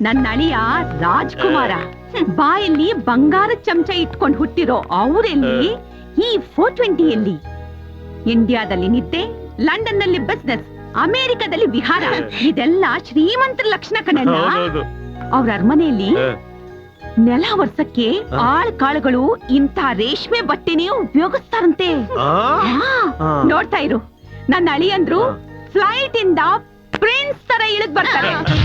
ನನ್ನ ಅಳಿಯ ರಾಜ್ಕುಮಾರ. ಬಾಯಲ್ಲಿ ಬಂಗಾರ ಚಮಚ ಇಟ್ಕೊಂಡು ಹುಟ್ಟಿರೋ ಅವರೆಲ್ಲಿ? ಈ ಫೋರ್ ಟ್ವೆಂಟಿಯಲ್ಲಿ. ಇಂಡಿಯಾದಲ್ಲಿ ನಿದ್ದೆ ಲಂಡನ್ನಲ್ಲಿ ಬಿಸ್ನೆಸ್ ಅಮೆರಿಕದಲ್ಲಿ ವಿಹಾರ. ಇದೆಲ್ಲ ಶ್ರೀಮಂತ ಲಕ್ಷಣ ಕಣಣ್ಣ. ಹೌದೌದು. ಅವ್ರ ಅರಮನೆಯಲ್ಲಿ ನೆಲ ವರ್ಷಕ್ಕೆ ಆಳ್ ಕಾಳುಗಳು ಇಂಥ ರೇಷ್ಮೆ ಬಟ್ಟೆನೇ ಉಪಯೋಗಿಸ್ತಾರಂತೆ. ಆ? ಹಾ, ಆ. ನೋಡ್ತಾ ಇರು. ನನ್ನ ಅಳಿಯಂದ್ರು. ಫ್ಲೈಟ್ ಇಂದ ಪ್ರಿನ್ಸ್ ತರ ಇಳಿದ್ ಬರ್ತಾರೆ.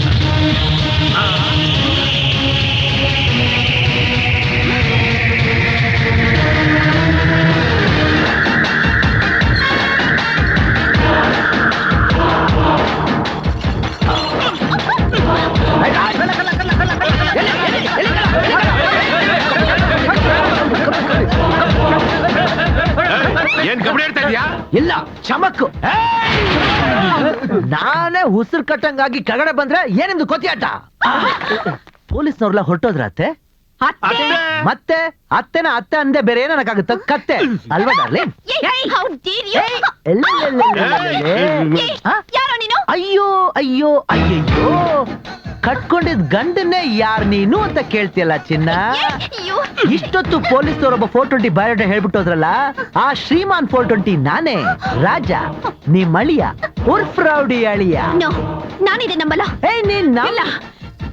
ಏನ್ ಕಬಡ್ಡಿ ಆಡ್ತಾ ಇದೀಯಾ ಇಲ್ಲ ಚಮಕ್ಕು ನಾನೇ ಉಸಿರು ಕಟ್ಟಂಗಾಗಿ ಕೆಳಗಡೆ ಬಂದ್ರೆ ಏನಿಮ್ದು ಕೊತಿಯಾಟ ಪೊಲೀಸ್ನವ್ರೆಲ್ಲ ಹೊರಟೋದ್ರ ಅತ್ತೆ? ಅತ್ತೆ? ಮತ್ತೆ ಅತ್ತೆನ ಅತ್ತೆ ಅಂದೆ ಬೇರೆ ಏನಕ್ಕಾಗುತ್ತೆ ಕತ್ತೆ. ಅಲ್ವಾ ಡಾರ್ಲಿಂಗ್? ನೀನು? ಅಯ್ಯೋ ಅಯ್ಯೋ ಅಯ್ಯಯ್ಯೋ. ಕಟ್ಕೊಂಡಿದ್ ಗಂಡನ್ನೇ ಯಾರ್ ನೀನು ಅಂತ ಕೇಳ್ತಿಯಲ್ಲ ಚಿನ್ನ? ಇಷ್ಟೊತ್ತು ಪೊಲೀಸ್ನವರೊಬ್ಬ ಫೋರ್ ಟ್ವೆಂಟಿ ಬಯೋಡೇಟಾ ಹೇಳ್ಬಿಟ್ಟು ಹೋದ್ರಲ್ಲ ಆ ಶ್ರೀಮಾನ್ ಫೋರ್ ಟ್ವೆಂಟಿ ನಾನೇ. ರಾಜ ನೀ ಅಳಿಯ ಉರ್ಫ್ ರೌಡಿ ಅಳಿಯ. ನಾನಿದೆ ನಂಬಲ್ಲ. ಏ ನೀನ್ ಇಲ್ಲ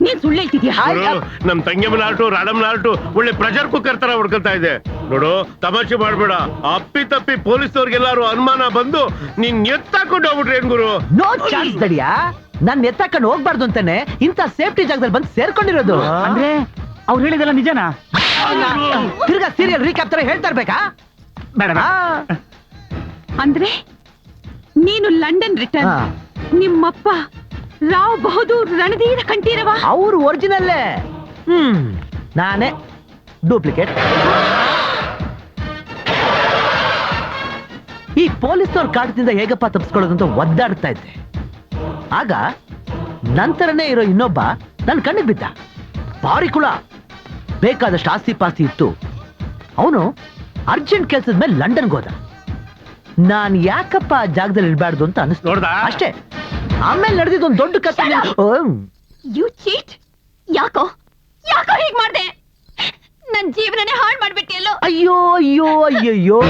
ನೀನ್ ಸುಳ್ಳು ಹೇಳ್ತಿದ್ಯಾ? ನೋಡು, ನಮ್ ತಂಗಿಯಮ್ಮನ ಆಟು ರಾಡಮ್ಮನ ಆಟು ಒಳ್ಳೆ ಪ್ರೆಷರ್ ಕುಕ್ಕರ್ ತರ ಹೊಡ್ಕೊಳ್ತಾ ಇದೆ. ನೋಡು ತಮಾಷೆ ಮಾಡ್ಬೇಡ. ಅಪ್ಪಿ ತಪ್ಪಿ ಪೊಲೀಸ್ನವ್ರಿಗೆಲ್ಲಾರು ಅನುಮಾನ ಬಂದು ನೀನ್ ಎತ್ತಾಕೊಂಡು ಹೋಗ್ಬಿಟ್ರಿ ಏನ್ ಗುರು? ನೋ ಚಾನ್ಸ್ ದಡಿಯಾ ನನ್ ಎತ್ತಕೊಂಡು ಹೋಗ್ಬಾರ್ದು ಅಂತಾನೆ ಇಂಥ ಸೇಫ್ಟಿ ಜಾಗದಲ್ಲಿ ಬಂದು ಸೇರ್ಕೊಂಡಿರೋದು. ಅಂದ್ರೆ ಅವ್ರು ಹೇಳಿದೆಲ್ಲ ನಿಜನಾ? ತಿರ್ಗಾ ಸೀರಿಯಲ್ ರೀಕ್ಯಾಪ್ ತರ ಹೇಳ್ತಾ ಇರ್ಬೇಕಾ? ಬೇಡ ಅಂದ್ರೆ ನೀನು ಲಂಡನ್ ರಿಟರ್ನ್. ಹಾ. ನಿಮ್ಮಪ್ಪ ರಾವ್ ಬಹದ್ದೂರ್ ರಣಧೀರ ಕಂಠೀರವ? ಅವ್ರು ಒರಿಜಿನಲ್ಲೇ. ಹ್ಮ್ ನಾನೇ ಡೂಪ್ಲಿಕೇಟ್. ಈ ಪೊಲೀಸ್ನವ್ರ ಕಾಟದಿಂದ ಹೇಗಪ್ಪ ತಪ್ಪಿಸ್ಕೊಳ್ಳೋದು ಅಂತ ಒದ್ದಾಡ್ತಾ ಇದ್ದೆ. ಆಗ ನಂತರನೇ ಇರೋ ಇನ್ನೊಬ್ಬ ನನ್ನ ಕಣ್ಣಿಗೆ ಬಿದ್ದ. ಭಾರಿ ಕುಳ. ಬೇಕಾದಷ್ಟು ಆಸ್ತಿ ಪಾಸ್ತಿ ಇತ್ತು. ಅವನು ಅರ್ಜೆಂಟ್ ಕೆಲಸದ ಮೇಲೆ ಲಂಡನ್ಗೆ ಹೋದ. ನಾನ್ ಯಾಕಪ್ಪ ಆ ಜಾಗದಲ್ಲಿ ಇರಬಾರ್ದು ಅಂತ ಅನಿಸ್ತು. ನೋಡ್ದಾ? ಅಷ್ಟೇ. ಆಮೇಲೆ ನಡೆದಿದ್ದು ಒಂದು ದೊಡ್ಡ ಕಥೆ ಯು ಚೀಟ್ ಯಾಕೋ? ಯಾಕೋ ಹೀಗ್ ಮಾಡ್ದೆ? ನನ್ನ ಜೀವನನೇ ಹಾಳು ಮಾಡ್ಬಿಟ್ಟಿಯಲ್ಲೋ ಅಯ್ಯೋ ಅಯ್ಯೋ ಅಯ್ಯಯ್ಯೋ.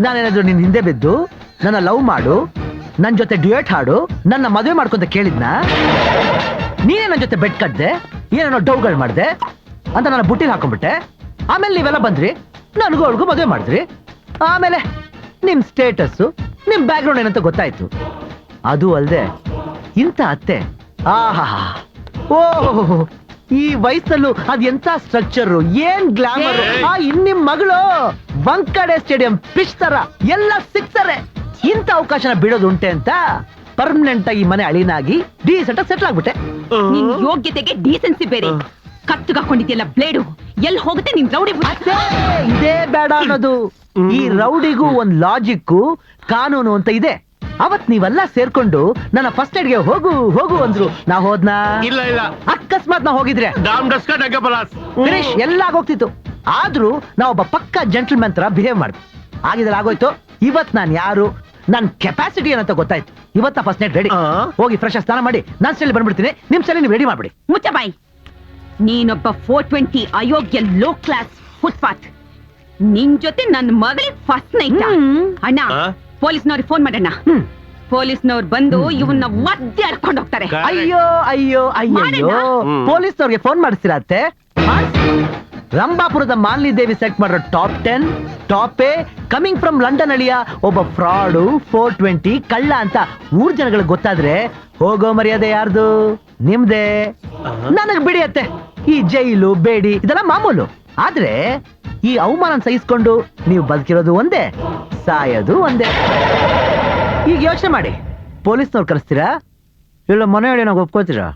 ನಾನೇನಾದ್ರು ನಿನ್ ಹಿಂದೆ ಬಿದ್ದು ನನ್ನ ಲವ್ ಮಾಡು ನನ್ನ ಜೊತೆ ಡ್ಯೂಯೇಟ್ ಹಾಡು ನನ್ನ ಮದುವೆ ಮಾಡ್ಕೊಂತ ಕೇಳಿದ್ನ? ನೀನೇ ನನ್ನ ಜೊತೆ ಬೆಟ್ ಕಟ್ದೆ ಏನೇನೋ ಡೌಗಳು ಮಾಡಿದೆ ಅಂತ ನನ್ನ ಬುಟ್ಟಿಗೆ ಹಾಕೊಂಡ್ಬಿಟ್ಟೆ. ಆಮೇಲೆ ನೀವೆಲ್ಲ ಬಂದ್ರಿ ನನಗೂ ಅವಳಿಗೂ ಮದುವೆ ಮಾಡಿದ್ರಿ. ಆಮೇಲೆ ನಿಮ್ ಸ್ಟೇಟಸ್ ನಿಮ್ ಬ್ಯಾಕ್ಗ್ರೌಂಡ್ ಏನಂತ ಗೊತ್ತಾಯ್ತು? ಅದು ಅಲ್ದೆ ಇಂಥ ಅತ್ತೆ. ಆಹಾ ಓ ಈ ವಯಸ್ಸಲ್ಲೂ ಅದ್ ಎಂತ ಸ್ಟ್ರಕ್ಚರ್ ಏನ್ ಗ್ಲಾಮರ್! ಆ ಇನ್ ನಿಮ್ ಮಗಳು ಬಂಕಡೆ ಸ್ಟೇಡಿಯಂ ಪಿಚ್ ತರ ಎಲ್ಲ ಸಿಗ್ತಾರೆ ಇಂಥ ಅವಕಾಶನ ಬಿಡೋದುಂಟೆ ಅಂತ ಪರ್ಮನೆಂಟ್ ಆಗಿ ಮನೆ ಅಳಿನಾಗಿ ಡೀಸೆಂಟ್ ಸೆಟ್ಲ್ ಆಗ್ಬಿಟ್ಟೆ. ನಿನ್ ಯೋಗ್ಯತೆಗೆ ಡೀಸೆನ್ಸಿ ಬೇರೆ. ಕತ್ತುಗಾಕೊಂಡಿದ್ಯಲ್ಲ ಬ್ಲೇಡು? ಎಲ್ಲಿ ಹೋಗುತ್ತೆ ನಿನ್ ರೌಡಿ ಬುದ್ಧಿ? ಇದೇ ಬೇಡ ಅನ್ನೋದು. ಈ ರೌಡಿಗೂ ಒಂದ್ ಲಾಜಿಕ್ಕು ಕಾನೂನು ಅಂತ ಇದೆ. ಅವತ್ ನೀವೆಲ್ಲ ಸೇರ್ಕೊಂಡು ನನ್ನ ಫಸ್ಟ್ ಏಡ್ಗೆ ಹೋಗು ಹೋಗು ಅಂದ್ರು. ನಾ ಹೋದ್ನಾ? ಇಲ್ಲ ಇಲ್ಲ. ಅಕಸ್ಮಾತ್ ನಾ ಹೋಗಿದ್ರೆ. ಡಾಮ್ ಡಸ್ಕ ಡಂಗ ಪಲಾಸ್ ಫಿನಿಶ್ ಎಲ್ಲ ಆಗೋಗ್ತಿತ್ತು. ಆದ್ರೂ ನಾ ಒಬ್ಬ ಪಕ್ಕ ಜೆಂಟಲ್ಮನ್ ತರ ಬಿಹೇವ್ ಮಾಡ್ವಿ ಆಗಿದ್ರೆ ಆಗೋಯ್ತು. ಇವತ್ ನಾನ್ ಯಾರು? ನನ್ ಕೆಪಾಸಿಟಿ ಏನಂತ ಗೊತ್ತಾಯ್ತು. ಇವತ್ತ ಫಸ್ಟ್ ನೈಟ್ ರೆಡಿ ಆ? ಹೋಗಿ ಫ್ರೆಶ್ ಸ್ನಾನ ಮಾಡಿ. ನಾನ್ ಸ್ಟೈಲ್ ಬಂದ್ಬಿಡ್ತೀನಿ. ನಿಮ್ ಸ್ಟೈಲ್ ನೀವು ರೆಡಿ ಮಾಡ್ಬಿಡಿ. ಮುಚ್ಚ ಬಾಯ್. ನೀನೊಬ್ಬ ಫೋರ್ ಟ್ವೆಂಟಿ ಅಯೋಗ್ಯ ಲೋ ಕ್ಲಾಸ್ ಫುಟ್ಪಾತ್ ನಿನ್ ಜೊತೆ ನನ್ನ ಮಗಳಿಗೆ ಫಸ್ಟ್ ನೈಟ್ ಅಣ್ಣ ಆ? ಪೊಲೀಸ್ನವ್ರಿಗೆ ಫೋನ್ ಮಾಡಣ್ಣ. ಪೊಲೀಸ್ನವ್ರು ಬಂದು ಇವನ್ನ ಒದ್ದೆ ಹರ್ಕೊಂಡು ಹೋಗ್ತಾರೆ. ಅಯ್ಯೋ ಅಯ್ಯೋ ಅಯ್ಯೋ? ಹ್ಮ್. ಪೊಲೀಸ್ನವ್ರಿಗೆ ಫೋನ್ ಮಾಡಿಸ್ತೀರತ್ತೆ ಮಾಡ್ಸಿ. ರಂಭಾಪುರದ ಮಾಲಿನಿ ದೇವಿ ಸೆಟ್ ಮಾಡಿರೋ top ten top a coming from London ಅಳಿಯ ಒಬ್ಬ ಫ್ರಾಡು ಫೋರ್ ಟ್ವೆಂಟಿ ಕಳ್ಳ ಅಂತ ಊರ್ ಜನಗಳಿಗೆ ಗೊತ್ತಾದ್ರೆ ಹೋಗೋ ಮರ್ಯಾದೆ ಯಾರ್ದು? ನಿಮ್ದೇ. ನನಗ್ ಬಿಡಿ ಅತ್ತೆ. ಈ ಜೈಲು ಬೇಡಿ ಇದೆಲ್ಲ ಮಾಮೂಲು. ಆದ್ರೆ ಈ ಅವಮಾನ ಸಹಿಸ್ಕೊಂಡು ನೀವು ಬದುಕಿರೋದು ಒಂದೇ ಸಾಯೋದು ಒಂದೇ. ಈಗ ಯೋಚನೆ ಮಾಡಿ. ಪೊಲೀಸ್ನವ್ರು ಕರೆಸ್ತೀರಾ? ಇಲ್ಲ ಮನೆ ಹೇಳಿ ನಾವು ಒಪ್ಕೋತೀರಾ?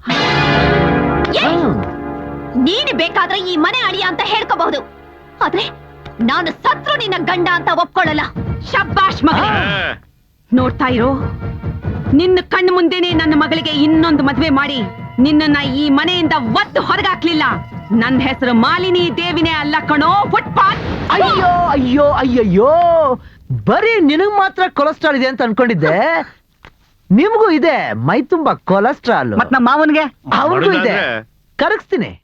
ನೀನು ಬೇಕಾದ್ರೆ ಈ ಮನೆ ಅಳಿಯ ಅಂತ ಹೇಳ್ಕೋಬಹುದು. ಆದ್ರೆ ನಾನು ಸತ್ರು ನಿನ್ನ ಗಂಡ ಅಂತ ಒಪ್ಕೊಳ್ಳಲ್ಲ. ಶಬ್ಬಾಷ್ ಮಗಳೇ. ನೋಡ್ತಾ ಇರೋ ನಿನ್ನ ಕಣ್ಣು ಮುಂದೆನೆ ನನ್ನ ಮಗಳಿಗೆ ಇನ್ನೊಂದು ಮದುವೆ ಮಾಡಿ ನಿನ್ನನ್ನ ಈ ಮನೆಯಿಂದ ಒತ್ತು ಹೊರಗಾಕ್ಲಿಲ್ಲ. ನನ್ನ ಹೆಸರು ಮಾಲಿನಿ ದೇವಿನೇ ಅಲ್ಲ ಕಣೋ ಫುಟ್ಪಾತ್ ಅಯ್ಯೋ ಅಯ್ಯೋ ಅಯ್ಯಯ್ಯೋ. ಬರೀ ನಿನಗ್ ಮಾತ್ರ ಕೊಲೆಸ್ಟ್ರಾಲ್ ಇದೆ ಅಂತ ಅನ್ಕೊಂಡಿದ್ದೆ. ನಿಮ್ಗೂ ಇದೆ ಮೈ ತುಂಬಾ ಕೊಲೆಸ್ಟ್ರಾಲ್ ಮತ್ತೆ ನಮ್ಮ ಮಾವನ್ಗೆ? ಅವ್ರಿಗೂ ಇದೆ. ಕರಗಿಸ್ತೀನಿ.